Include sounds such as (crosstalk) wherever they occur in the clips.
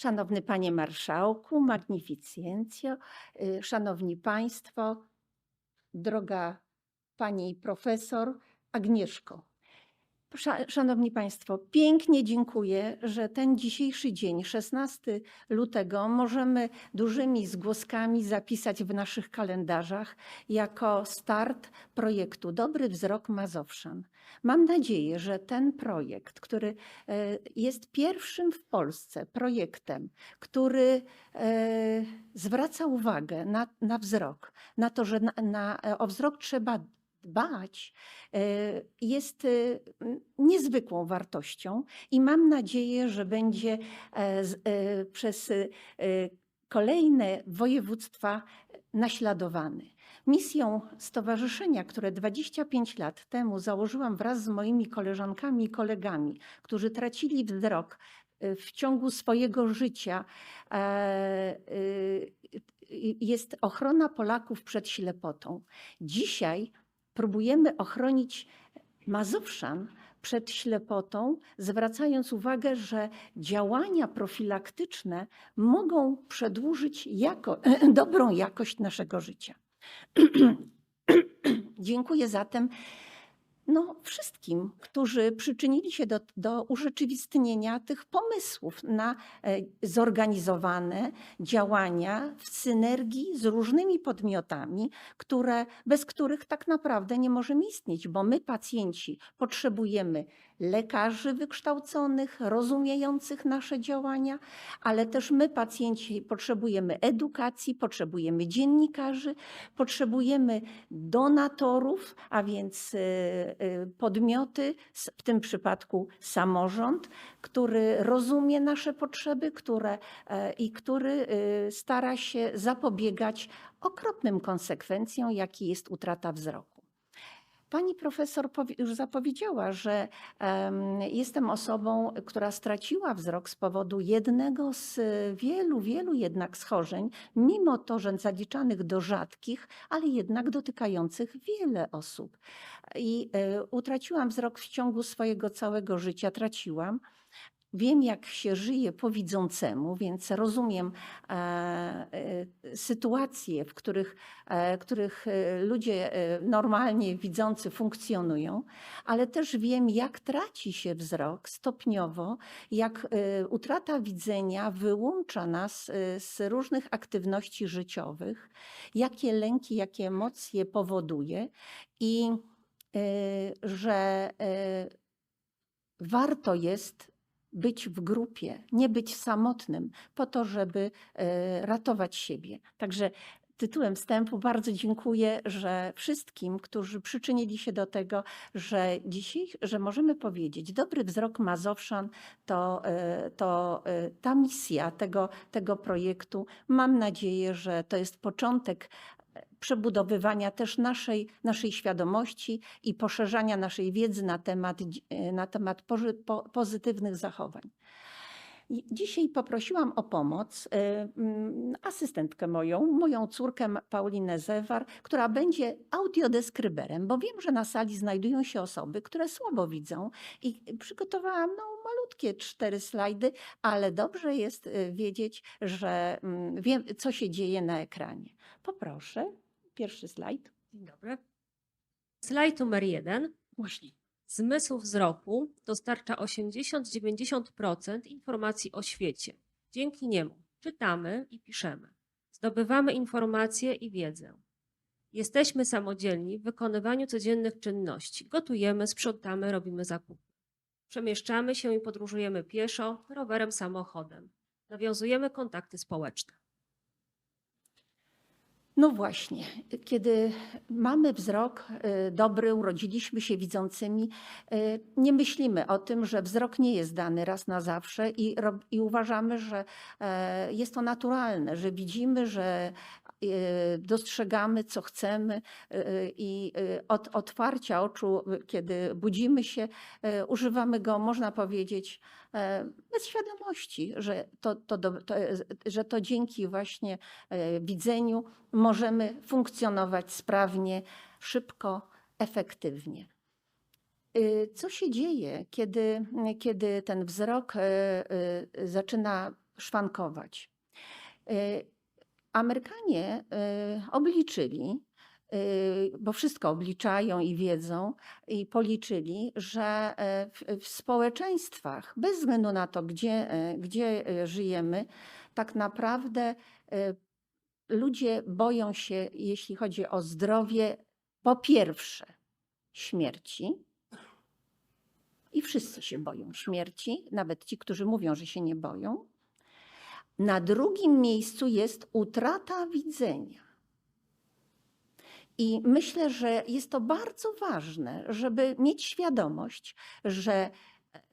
Szanowny Panie Marszałku, Magnificencjo, y, Szanowni Państwo, droga Pani Profesor Agnieszko. Sza- Szanowni Państwo, pięknie dziękuję, że ten dzisiejszy dzień, 16 lutego, możemy dużymi zgłoskami zapisać w naszych kalendarzach jako start projektu Dobry Wzrok Mazowszan. Mam nadzieję, że ten projekt, który e, jest pierwszym w Polsce projektem, który e, zwraca uwagę na, na wzrok, na to, że na, na, o wzrok trzeba dbać, e, jest m, niezwykłą wartością i mam nadzieję, że będzie e, e, przez e, kolejne województwa naśladowany. Misją stowarzyszenia, które 25 lat temu założyłam wraz z moimi koleżankami i kolegami, którzy tracili wzrok w ciągu swojego życia, e, jest ochrona Polaków przed ślepotą. Dzisiaj próbujemy ochronić Mazowszan przed ślepotą, zwracając uwagę, że działania profilaktyczne mogą przedłużyć jako, dobrą jakość naszego życia. (clears throat) Dziękuję zatem no, wszystkim, którzy przyczynili się do, do urzeczywistnienia tych pomysłów na e, zorganizowane działania w synergii z różnymi podmiotami, które, bez których tak naprawdę nie możemy istnieć, bo my, pacjenci, potrzebujemy lekarzy wykształconych, rozumiejących nasze działania, ale też my, pacjenci, potrzebujemy edukacji, potrzebujemy dziennikarzy, potrzebujemy donatorów, a więc y, podmioty, w tym przypadku samorząd, który rozumie nasze potrzeby które, e, i który y, stara się zapobiegać okropnym konsekwencjom, jaki jest utrata wzroku. Pani profesor już zapowiedziała, że em, jestem osobą, która straciła wzrok z powodu jednego z wielu, wielu jednak schorzeń, mimo to, że zaliczanych do rzadkich, ale jednak dotykających wiele osób. I y, utraciłam wzrok w ciągu swojego całego życia, traciłam. Wiem, jak się żyje po widzącemu, więc rozumiem e, e, sytuacje, w których, e, których ludzie normalnie widzący funkcjonują, ale też wiem, jak traci się wzrok stopniowo, jak utrata widzenia wyłącza nas z różnych aktywności życiowych, jakie lęki, jakie emocje powoduje i że warto jest być w grupie, nie być samotnym, po to, żeby e, ratować siebie. Także tytułem wstępu bardzo dziękuję, że wszystkim, którzy przyczynili się do tego, że dzisiaj, że możemy powiedzieć, dobry wzrok Mazowszan to, e, to e, ta misja tego, tego projektu. Mam nadzieję, że to jest początek przebudowywania też naszej, naszej świadomości i poszerzania naszej wiedzy na temat, na temat poży- po, pozytywnych zachowań. Dzisiaj poprosiłam o pomoc e, mm, asystentkę moją, moją córkę Paulinę Zewar, która będzie audiodeskryberem, bo wiem, że na sali znajdują się osoby, które słabo widzą i przygotowałam no, malutkie cztery slajdy, ale dobrze jest e, wiedzieć, że mm, wiem, co się dzieje na ekranie. Poproszę, pierwszy slajd. Dzień dobry. Slajd numer jeden. Głośniej. Zmysł wzroku dostarcza 80-90% informacji o świecie. Dzięki niemu czytamy i piszemy. Zdobywamy informacje i wiedzę. Jesteśmy samodzielni w wykonywaniu codziennych czynności. Gotujemy, sprzątamy, robimy zakupy. Przemieszczamy się i podróżujemy pieszo, rowerem, samochodem. Nawiązujemy kontakty społeczne. No właśnie, kiedy mamy wzrok y, dobry, urodziliśmy się widzącymi, y, nie myślimy o tym, że wzrok nie jest dany raz na zawsze i, i uważamy, że e, jest to naturalne, że widzimy, że dostrzegamy, co chcemy y, i y, od otwarcia oczu, y, kiedy budzimy się, y, używamy go, można powiedzieć, e, bez świadomości, że to, to, to, e, że to dzięki właśnie e, widzeniu możemy funkcjonować sprawnie, szybko, efektywnie. Y, Co się dzieje, kiedy, kiedy ten wzrok zaczyna szwankować. Amerykanie y, obliczyli, y, bo wszystko obliczają i wiedzą, i policzyli, że y, w, społeczeństwach, bez względu na to, gdzie, gdzie żyjemy, tak naprawdę ludzie boją się, jeśli chodzi o zdrowie, po pierwsze śmierci. I wszyscy się boją śmierci, nawet ci, którzy mówią, że się nie boją. Na drugim miejscu jest utrata widzenia. I myślę, że jest to bardzo ważne, żeby mieć świadomość, że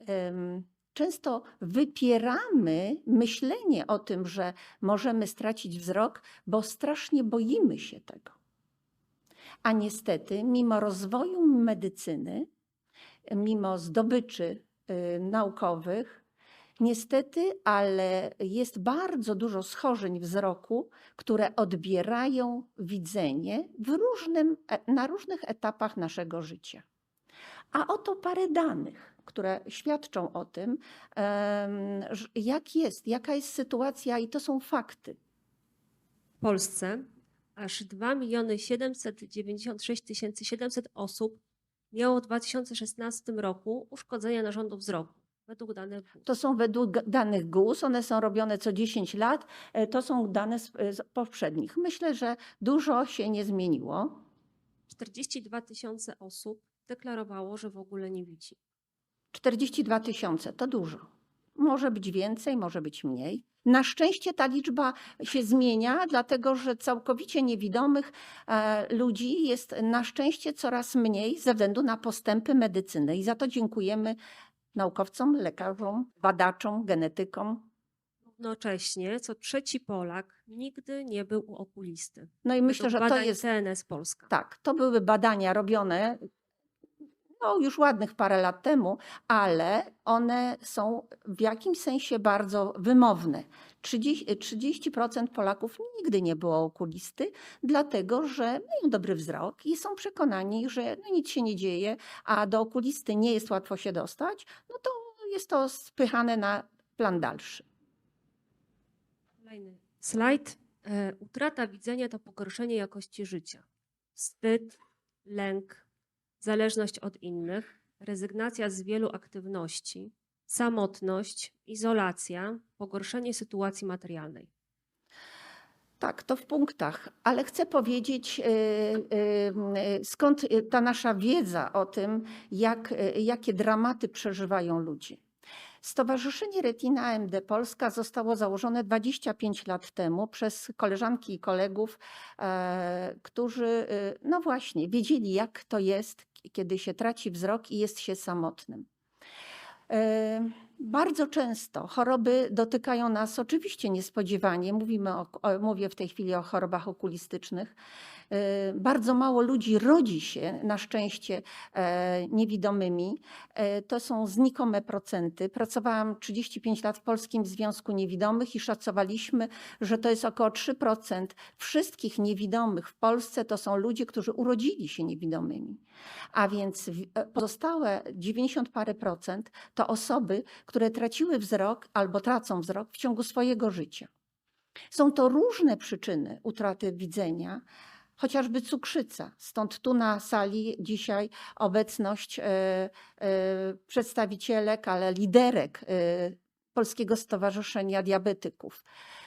em, często wypieramy myślenie o tym, że możemy stracić wzrok, bo strasznie boimy się tego. A niestety, mimo rozwoju medycyny, mimo zdobyczy y, naukowych, niestety, ale jest bardzo dużo schorzeń wzroku, które odbierają widzenie różnym, e- na różnych etapach naszego życia. A oto parę danych, które świadczą o tym, jak jest, jaka jest sytuacja, i to są fakty. W Polsce aż 2 miliony 796 700 osób miało w 2016 roku uszkodzenia narządu wzroku, według danych GUS. To są według danych GUS, one są robione co 10 lat, e, to są dane z, z poprzednich. Myślę, że dużo się nie zmieniło. 42 tysiące osób deklarowało, że w ogóle nie widzi. 42 tysiące to dużo. Może być więcej, może być mniej. Na szczęście ta liczba się zmienia, dlatego że całkowicie niewidomych e, ludzi jest na szczęście coraz mniej ze względu na postępy medycyny. I za to dziękujemy naukowcom, lekarzom, badaczom, genetykom. Równocześnie co trzeci Polak nigdy nie był u okulisty. No i myślę, że to jest TNS Polska. Tak, to były badania robione no, już ładnych parę lat temu, ale one są w jakimś sensie bardzo wymowne. 30%, 30% Polaków nigdy nie było okulisty, dlatego że mają dobry wzrok i są przekonani, że no, nic się nie dzieje, a do okulisty nie jest łatwo się dostać, no to jest to spychane na plan dalszy. Kolejny slajd. E, Utrata widzenia to pogorszenie jakości życia. Wstyd, lęk, zależność od innych, rezygnacja z wielu aktywności, samotność, izolacja, pogorszenie sytuacji materialnej. Tak, to w punktach, ale chcę powiedzieć, y, y, y, skąd ta nasza wiedza o tym, jak, jakie dramaty przeżywają ludzie. Stowarzyszenie Retina AMD Polska zostało założone 25 lat temu przez koleżanki i kolegów, e, którzy, no właśnie, wiedzieli, jak to jest, kiedy się traci wzrok i jest się samotnym. E, Bardzo często choroby dotykają nas oczywiście niespodziewanie. Mówimy o, mówię w tej chwili o chorobach okulistycznych. E, Bardzo mało ludzi rodzi się na szczęście e, niewidomymi. E, To są znikome procenty. Pracowałam 35 lat w Polskim Związku Niewidomych i szacowaliśmy, że to jest około 3% wszystkich niewidomych w Polsce to są ludzie, którzy urodzili się niewidomymi. A więc pozostałe 90 parę procent to osoby, które traciły wzrok albo tracą wzrok w ciągu swojego życia. Są to różne przyczyny utraty widzenia, chociażby cukrzyca. Stąd tu na sali dzisiaj obecność e, e, przedstawicielek, ale liderek e, Polskiego Stowarzyszenia Diabetyków.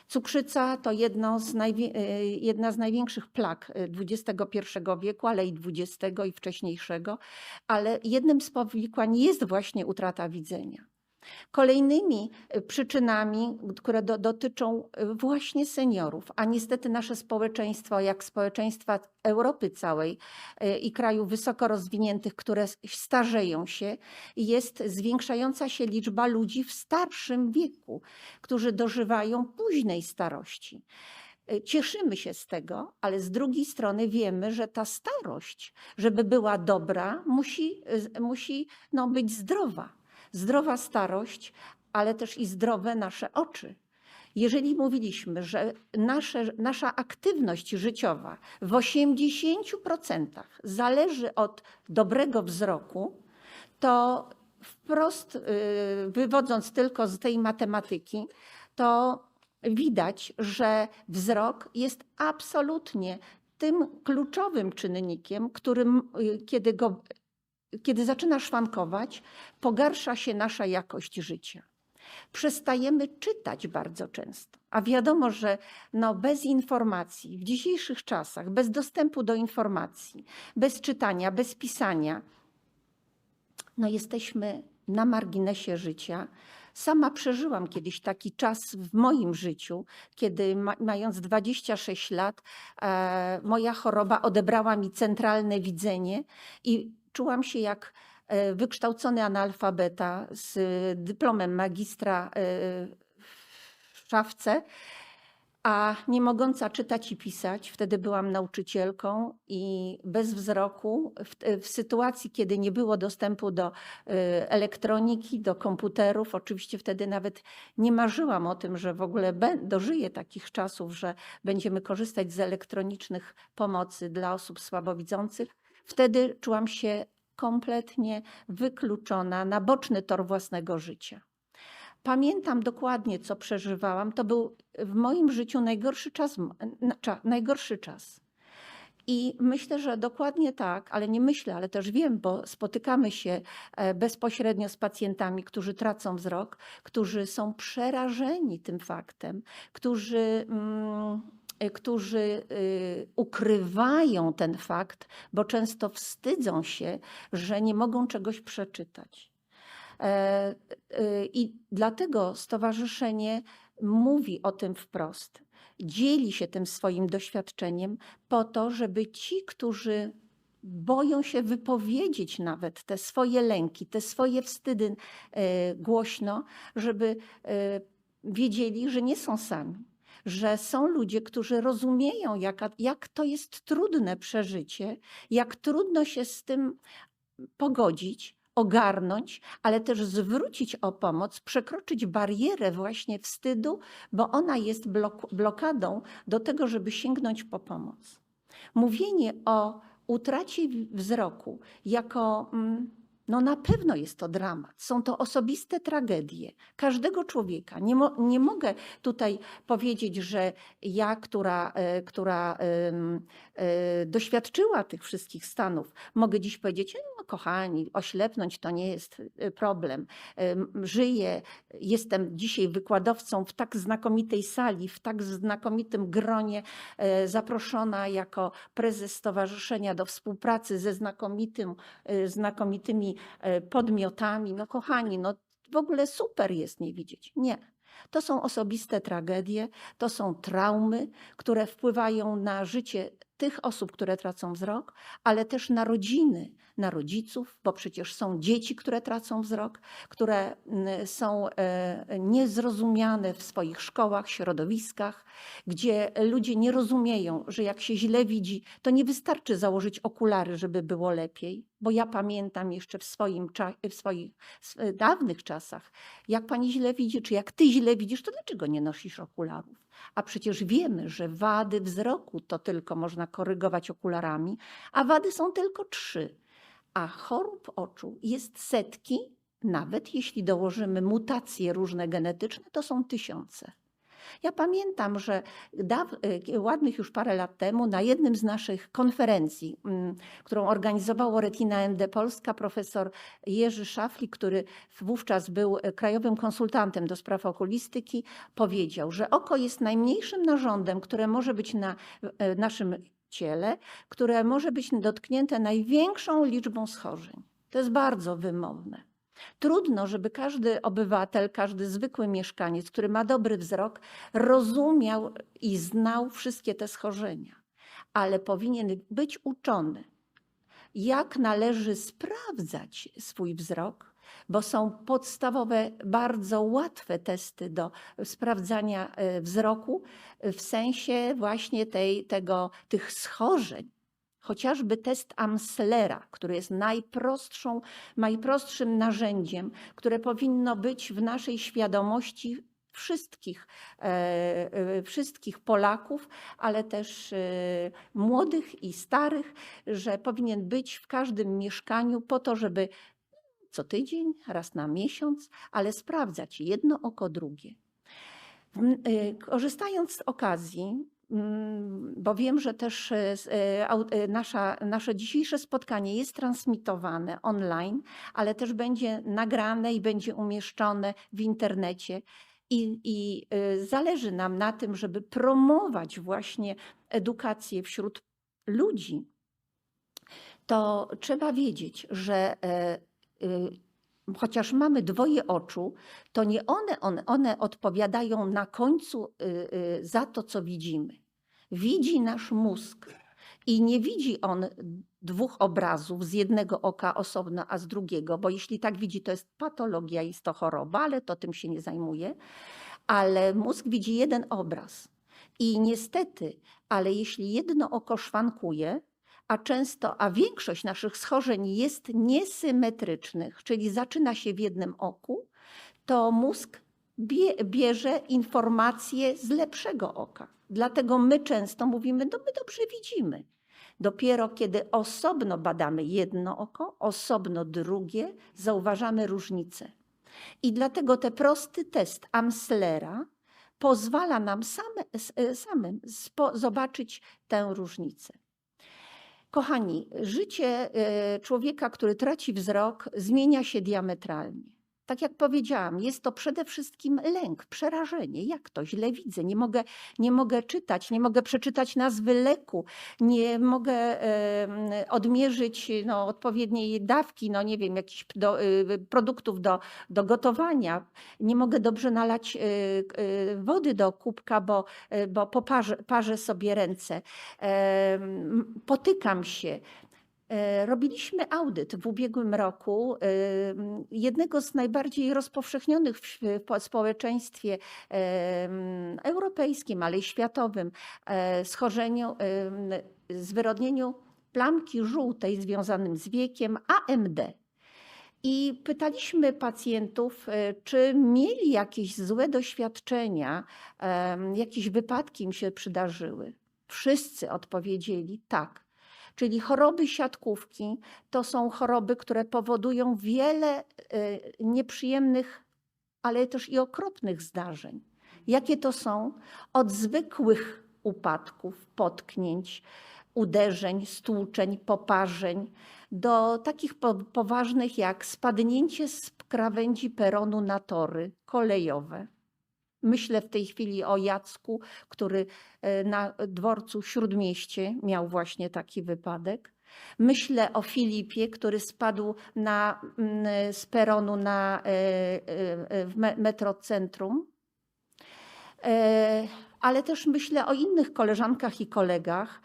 Cukrzyca to z jedna z największych plag XXI wieku, ale i XX i wcześniejszego, ale jednym z powikłań jest właśnie utrata widzenia. Kolejnymi e, przyczynami, które do, dotyczą e, właśnie seniorów, a niestety nasze społeczeństwo, jak społeczeństwa Europy całej e, i krajów wysoko rozwiniętych, które starzeją się, jest zwiększająca się liczba ludzi w starszym wieku, którzy dożywają późnej starości. Cieszymy się z tego, ale z drugiej strony wiemy, że ta starość, żeby była dobra, musi, musi no, być zdrowa zdrowa starość, ale też i zdrowe nasze oczy. Jeżeli mówiliśmy, że nasze, nasza aktywność życiowa w 80% zależy od dobrego wzroku, to wprost y, wywodząc tylko z tej matematyki, to widać, że wzrok jest absolutnie tym kluczowym czynnikiem, którym y, kiedy, go, kiedy zaczyna szwankować, pogarsza się nasza jakość życia. Przestajemy czytać bardzo często, a wiadomo, że no bez informacji w dzisiejszych czasach, bez dostępu do informacji, bez czytania, bez pisania, no jesteśmy na marginesie życia. Sama przeżyłam kiedyś taki czas w moim życiu, kiedy ma, mając 26 lat, e, moja choroba odebrała mi centralne widzenie i czułam się jak e, wykształcony analfabeta z dyplomem magistra e, w szafce, a nie mogąca czytać i pisać. Wtedy byłam nauczycielką i bez wzroku, w, w sytuacji, kiedy nie było dostępu do elektroniki, do komputerów, oczywiście wtedy nawet nie marzyłam o tym, że w ogóle dożyję takich czasów, że będziemy korzystać z elektronicznych pomocy dla osób słabowidzących. Wtedy czułam się kompletnie wykluczona na boczny tor własnego życia. Pamiętam dokładnie, co przeżywałam. To był w moim życiu najgorszy czas, najgorszy czas. I myślę, że dokładnie tak, ale nie myślę, ale też wiem, bo spotykamy się e, bezpośrednio z pacjentami, którzy tracą wzrok, którzy są przerażeni tym faktem, którzy, mm, e, którzy y, ukrywają ten fakt, bo często wstydzą się, że nie mogą czegoś przeczytać. E, y, I dlatego stowarzyszenie mówi o tym wprost. Dzieli się tym swoim doświadczeniem po to, żeby ci, którzy boją się wypowiedzieć nawet te swoje lęki, te swoje wstydy głośno, żeby wiedzieli, że nie są sami. Że są ludzie, którzy rozumieją, jak to jest trudne przeżycie, jak trudno się z tym pogodzić, ogarnąć, ale też zwrócić o pomoc, przekroczyć barierę właśnie wstydu, bo ona jest blok- blokadą do tego, żeby sięgnąć po pomoc. Mówienie o utracie wzroku jako mm, no na pewno jest to dramat. Są to osobiste tragedie każdego człowieka. Nie, mo- nie mogę tutaj powiedzieć, że ja, która, e, która e, doświadczyła tych wszystkich stanów, mogę dziś powiedzieć, no kochani, oślepnąć to nie jest e, problem. Em, Żyję, jestem dzisiaj wykładowcą w tak znakomitej sali, w tak znakomitym gronie, e, zaproszona jako prezes stowarzyszenia do współpracy ze znakomitym, e, znakomitymi e, podmiotami. No kochani, no w ogóle super jest nie widzieć. Nie. To są osobiste tragedie, to są traumy, które wpływają na życie tych osób, które tracą wzrok, ale też na rodziny, na rodziców, bo przecież są dzieci, które tracą wzrok, które mm, są e, niezrozumiane w swoich szkołach, środowiskach, gdzie ludzie nie rozumieją, że jak się źle widzi, to nie wystarczy założyć okulary, żeby było lepiej. Bo ja pamiętam jeszcze w, swoim w swoich s- dawnych czasach, jak pani źle widzi, czy jak ty źle widzisz, to dlaczego nie nosisz okularów? A przecież wiemy, że wady wzroku to tylko można korygować okularami, a wady są tylko trzy. A chorób oczu jest setki, nawet jeśli dołożymy mutacje różne genetyczne, to są tysiące. Ja pamiętam, że e, ładnych już parę lat temu na jednym z naszych konferencji, mm, którą organizowało Retina MD Polska, profesor Jerzy Szafli, który wówczas był e, krajowym konsultantem do spraw okulistyki, powiedział, że oko jest najmniejszym narządem, które może być na e, naszym ciele, które może być dotknięte największą liczbą schorzeń. To jest bardzo wymowne. Trudno, żeby każdy obywatel, każdy zwykły mieszkaniec, który ma dobry wzrok, rozumiał i znał wszystkie te schorzenia, ale powinien być uczony, jak należy sprawdzać swój wzrok, bo są podstawowe, bardzo łatwe testy do sprawdzania e, wzroku w sensie właśnie tej, tego, tych schorzeń. Chociażby test Amslera, który jest najprostszą, najprostszym narzędziem, które powinno być w naszej świadomości wszystkich, e, e, wszystkich Polaków, ale też e, młodych i starych, że powinien być w każdym mieszkaniu po to, żeby co tydzień, raz na miesiąc, ale sprawdzać jedno oko, drugie. Korzystając z okazji, bo wiem, że też e, e, e, nasza, nasze dzisiejsze spotkanie jest transmitowane online, ale też będzie nagrane i będzie umieszczone w internecie. I, I zależy nam na tym, żeby promować właśnie edukację wśród ludzi, to trzeba wiedzieć, że chociaż mamy dwoje oczu, to nie one, one, one odpowiadają na końcu za to, co widzimy. Widzi nasz mózg i nie widzi on dwóch obrazów z jednego oka osobno, a z drugiego, bo jeśli tak widzi, to jest patologia, jest to choroba, ale to tym się nie zajmuje. Ale mózg widzi jeden obraz. I niestety, ale jeśli jedno oko szwankuje, a często, a większość naszych schorzeń jest niesymetrycznych, czyli zaczyna się w jednym oku, to mózg bierze informacje z lepszego oka. Dlatego my często mówimy, no my dobrze widzimy. Dopiero kiedy osobno badamy jedno oko, osobno drugie, zauważamy różnicę. I dlatego ten prosty test Amslera pozwala nam same, e, samym zobaczyć tę różnicę. Kochani, życie e, człowieka, który traci wzrok, zmienia się diametralnie. Tak jak powiedziałam, jest to przede wszystkim lęk, przerażenie. Jak to źle widzę? Nie mogę, nie mogę czytać, nie mogę przeczytać nazwy leku, nie mogę odmierzyć no, odpowiedniej dawki, no nie wiem, jakichś do, y, produktów do, do gotowania. Nie mogę dobrze nalać y, y, wody do kubka, bo, bo poparzę parzę sobie ręce. Potykam się. E, Robiliśmy audyt w ubiegłym roku em, jednego z najbardziej rozpowszechnionych w społeczeństwie em, europejskim, ale i światowym e, schorzeniu, zwyrodnieniu plamki żółtej związanym z wiekiem AMD. I pytaliśmy pacjentów, e, czy mieli jakieś złe doświadczenia, jakieś wypadki im się przydarzyły. Wszyscy odpowiedzieli tak. Czyli choroby siatkówki to są choroby, które powodują wiele e, nieprzyjemnych, ale też i okropnych zdarzeń. Jakie to są? Od zwykłych upadków, potknięć, uderzeń, stłuczeń, poparzeń, do takich po- poważnych jak spadnięcie z krawędzi peronu na tory kolejowe. Myślę w tej chwili o Jacku, który e, na dworcu Śródmieście miał właśnie taki wypadek. Myślę o Filipie, który spadł na, mm, z peronu na, e, e, w me- metrocentrum. Ale też myślę o innych koleżankach i kolegach,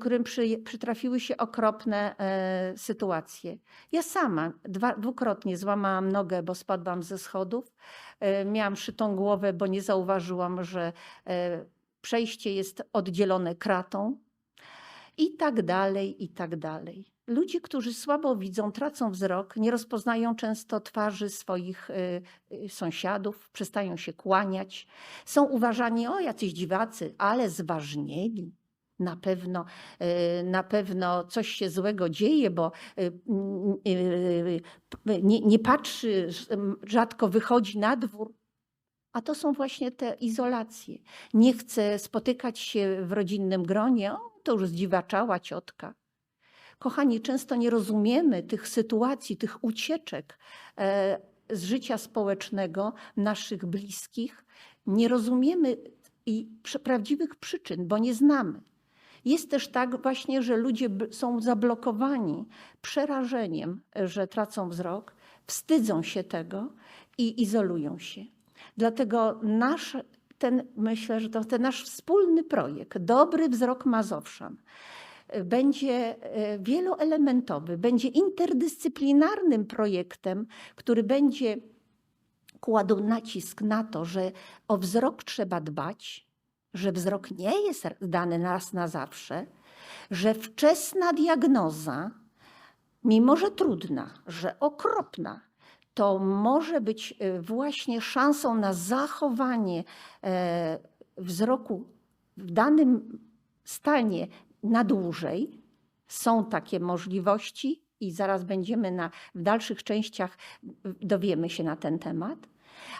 którym przy, przytrafiły się okropne e, sytuacje. Ja sama dwukrotnie złamałam nogę, bo spadłam ze schodów. E, Miałam szytą głowę, bo nie zauważyłam, że e, przejście jest oddzielone kratą. I tak dalej, i tak dalej. Ludzie, którzy słabo widzą, tracą wzrok, nie rozpoznają często twarzy swoich y, y, sąsiadów, przestają się kłaniać, są uważani, o jacyś dziwacy, ale zważnieli. Na pewno, y, na pewno coś się złego dzieje, bo nie, nie patrzy, rzadko wychodzi na dwór. A to są właśnie te izolacje. Nie chce spotykać się w rodzinnym gronie, o, to już zdziwaczała ciotka. Kochani, często nie rozumiemy tych sytuacji, tych ucieczek e, z życia społecznego naszych bliskich. Nie rozumiemy i prawdziwych przyczyn, bo nie znamy. Jest też tak właśnie, że ludzie są zablokowani przerażeniem, że tracą wzrok, wstydzą się tego i izolują się. Dlatego nasz, ten, myślę, że to ten nasz wspólny projekt, Dobry Wzrok Mazowszan, będzie y, wieloelementowy, będzie interdyscyplinarnym projektem, który będzie kładł nacisk na to, że o wzrok trzeba dbać, że wzrok nie jest dany raz na zawsze, że wczesna diagnoza, mimo że trudna, że okropna, to może być y, właśnie szansą na zachowanie e, wzroku w danym stanie na dłużej. Są takie możliwości i zaraz będziemy na, w dalszych częściach, dowiemy się na ten temat.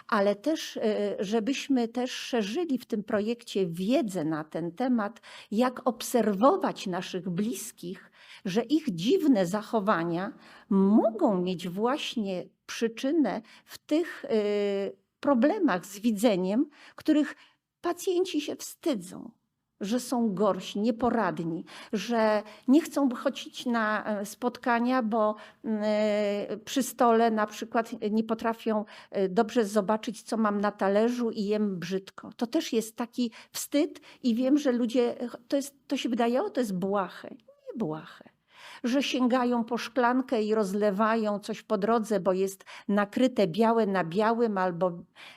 ale też, e, żebyśmy też szerzyli w tym projekcie wiedzę na ten temat, jak obserwować naszych bliskich, że ich dziwne zachowania mogą mieć właśnie przyczynę w tych e, problemach z widzeniem, których pacjenci się wstydzą. Że są gorsi, nieporadni, że nie chcą chodzić na e, spotkania, bo mm, e, przy stole na przykład nie potrafią e, dobrze zobaczyć, co mam na talerzu i jem brzydko. To też jest taki wstyd i wiem, że ludzie, to, jest, to się wydaje, o to jest błahe. Nie błahe. Że sięgają po szklankę i rozlewają coś po drodze, bo jest nakryte białe na białym albo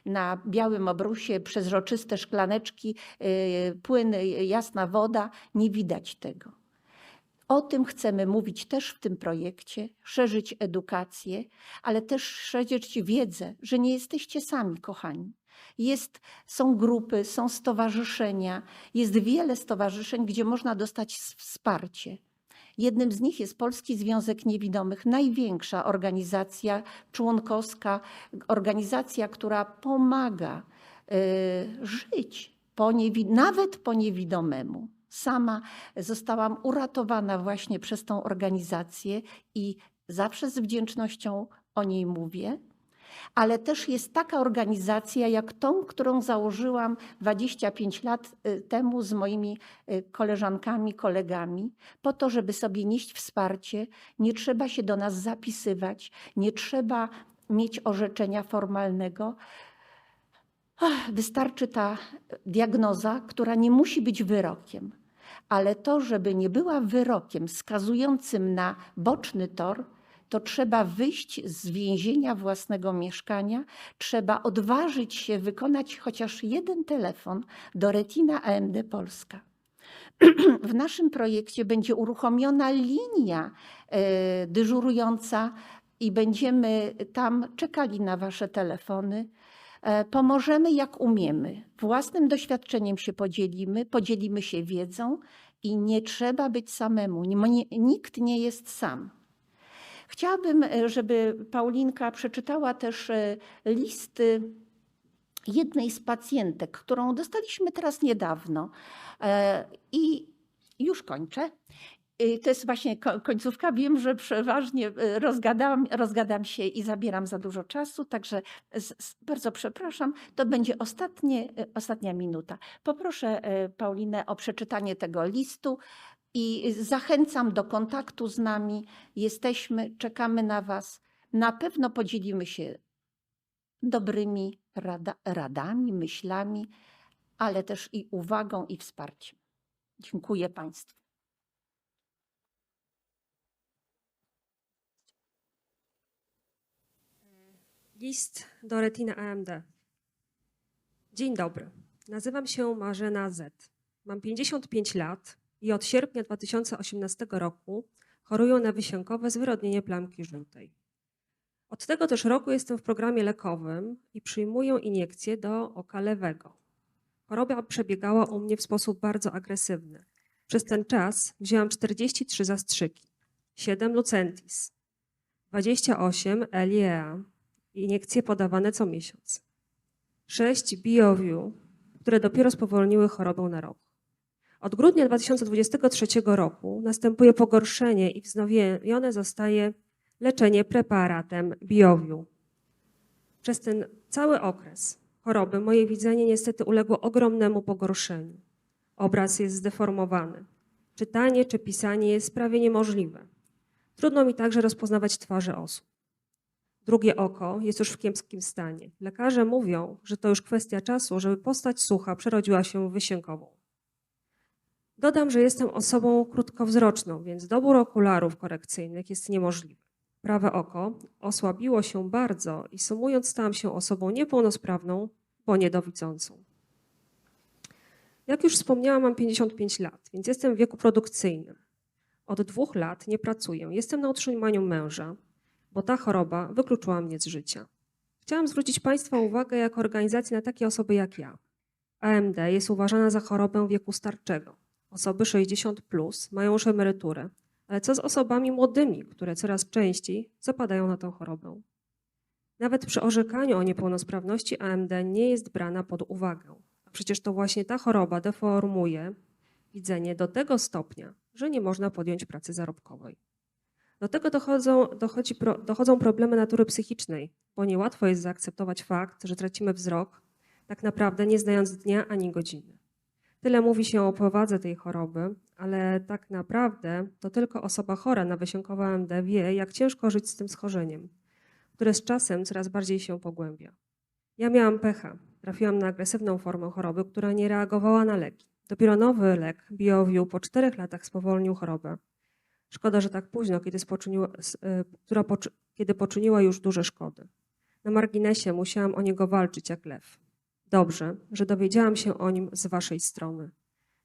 na białym obrusie przezroczyste szklaneczki, yy, płyn, yy, jasna woda. Nie widać tego. O tym chcemy mówić też w tym projekcie, szerzyć edukację, ale też szerzyć wiedzę, że nie jesteście sami, kochani. Jest, są grupy, są stowarzyszenia, jest wiele stowarzyszeń, gdzie można dostać wsparcie. Jednym z nich jest Polski Związek Niewidomych, największa organizacja członkowska, organizacja, która pomaga y, żyć po nawet po niewidomemu. Sama zostałam uratowana właśnie przez tą organizację i zawsze z wdzięcznością o niej mówię. Ale też jest taka organizacja jak tą, którą założyłam 25 lat y, temu z moimi y, koleżankami, kolegami, po to, żeby sobie nieść wsparcie. Nie trzeba się do nas zapisywać, nie trzeba mieć orzeczenia formalnego. Wystarczy ta diagnoza, która nie musi być wyrokiem, ale to, żeby nie była wyrokiem wskazującym na boczny tor, to trzeba wyjść z więzienia własnego mieszkania, trzeba odważyć się wykonać chociaż jeden telefon do Retina AMD Polska. (clears throat) W naszym projekcie będzie uruchomiona linia e, dyżurująca i będziemy tam czekali na Wasze telefony. E, Pomożemy jak umiemy. Własnym doświadczeniem się podzielimy, podzielimy się wiedzą i nie trzeba być samemu. Nikt nie jest sam. Chciałabym, e, żeby Paulinka przeczytała też e, listy jednej z pacjentek, którą dostaliśmy teraz niedawno. E, I już kończę. To jest właśnie ko- końcówka. Wiem, że przeważnie rozgadam, rozgadam się i zabieram za dużo czasu, także bardzo przepraszam. To będzie ostatnie, ostatnia minuta. Poproszę Paulinę o przeczytanie tego listu i zachęcam do kontaktu z nami. Jesteśmy, czekamy na Was. Na pewno podzielimy się dobrymi rada, radami, myślami, ale też i uwagą i wsparciem. Dziękuję Państwu. List do Retina AMD. Dzień dobry. Nazywam się Marzena Z. Mam 55 lat i od sierpnia 2018 roku choruję na wysiękowe zwyrodnienie plamki żółtej. Od tego też roku jestem w programie lekowym i przyjmuję iniekcje do oka lewego. Choroba przebiegała u mnie w sposób bardzo agresywny. Przez ten czas wzięłam 43 zastrzyki, 7 Lucentis, 28 Eliea, iniekcje podawane co miesiąc. Sześć BioView, które dopiero spowolniły chorobę na rok. Od grudnia 2023 roku następuje pogorszenie i wznowione zostaje leczenie preparatem BioView. Przez ten cały okres choroby moje widzenie niestety uległo ogromnemu pogorszeniu. Obraz jest zdeformowany. Czytanie czy pisanie jest prawie niemożliwe. Trudno mi także rozpoznawać twarze osób. Drugie oko jest już w kiepskim stanie. Lekarze mówią, że to już kwestia czasu, żeby postać sucha przerodziła się w. Dodam, że jestem osobą krótkowzroczną, więc dobór okularów korekcyjnych jest niemożliwy. Prawe oko osłabiło się bardzo i sumując stałam się osobą niepełnosprawną, bo niedowidzącą. Jak już wspomniałam, mam 55 lat, więc jestem w wieku produkcyjnym. Od dwóch lat nie pracuję. Jestem na utrzymaniu męża, bo ta choroba wykluczyła mnie z życia. Chciałam zwrócić Państwa uwagę jako organizacji na takie osoby jak ja. AMD jest uważana za chorobę wieku starczego. Osoby 60 plus mają już emeryturę, ale co z osobami młodymi, które coraz częściej zapadają na tę chorobę? Nawet przy orzekaniu o niepełnosprawności AMD nie jest brana pod uwagę. A przecież to właśnie ta choroba deformuje widzenie do tego stopnia, że nie można podjąć pracy zarobkowej. Do tego dochodzą, dochodzi, dochodzą problemy natury psychicznej, bo niełatwo jest zaakceptować fakt, że tracimy wzrok, tak naprawdę nie znając dnia ani godziny. Tyle mówi się o powadze tej choroby, ale tak naprawdę to tylko osoba chora na wysiłkowe AMD wie, jak ciężko żyć z tym schorzeniem, które z czasem coraz bardziej się pogłębia. Ja miałam pecha. Trafiłam na agresywną formę choroby, która nie reagowała na leki. Dopiero nowy lek, BioView, po czterech latach spowolnił chorobę. Szkoda, że tak późno, kiedy, y, która kiedy poczyniła już duże szkody. Na marginesie musiałam o niego walczyć jak lew. Dobrze, że dowiedziałam się o nim z Waszej strony.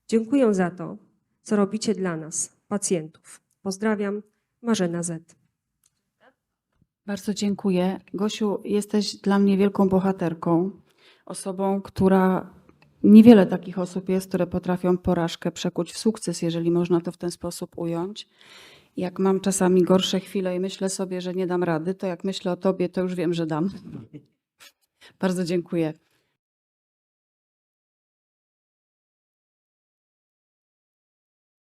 Dziękuję za to, co robicie dla nas, pacjentów. Pozdrawiam, Marzena Z. Bardzo dziękuję. Gosiu, jesteś dla mnie wielką bohaterką, osobą, która niewiele takich osób jest, które potrafią porażkę przekuć w sukces, jeżeli można to w ten sposób ująć. Jak mam czasami gorsze chwile i myślę sobie, że nie dam rady, to jak myślę o tobie, to już wiem, że dam. Bardzo dziękuję.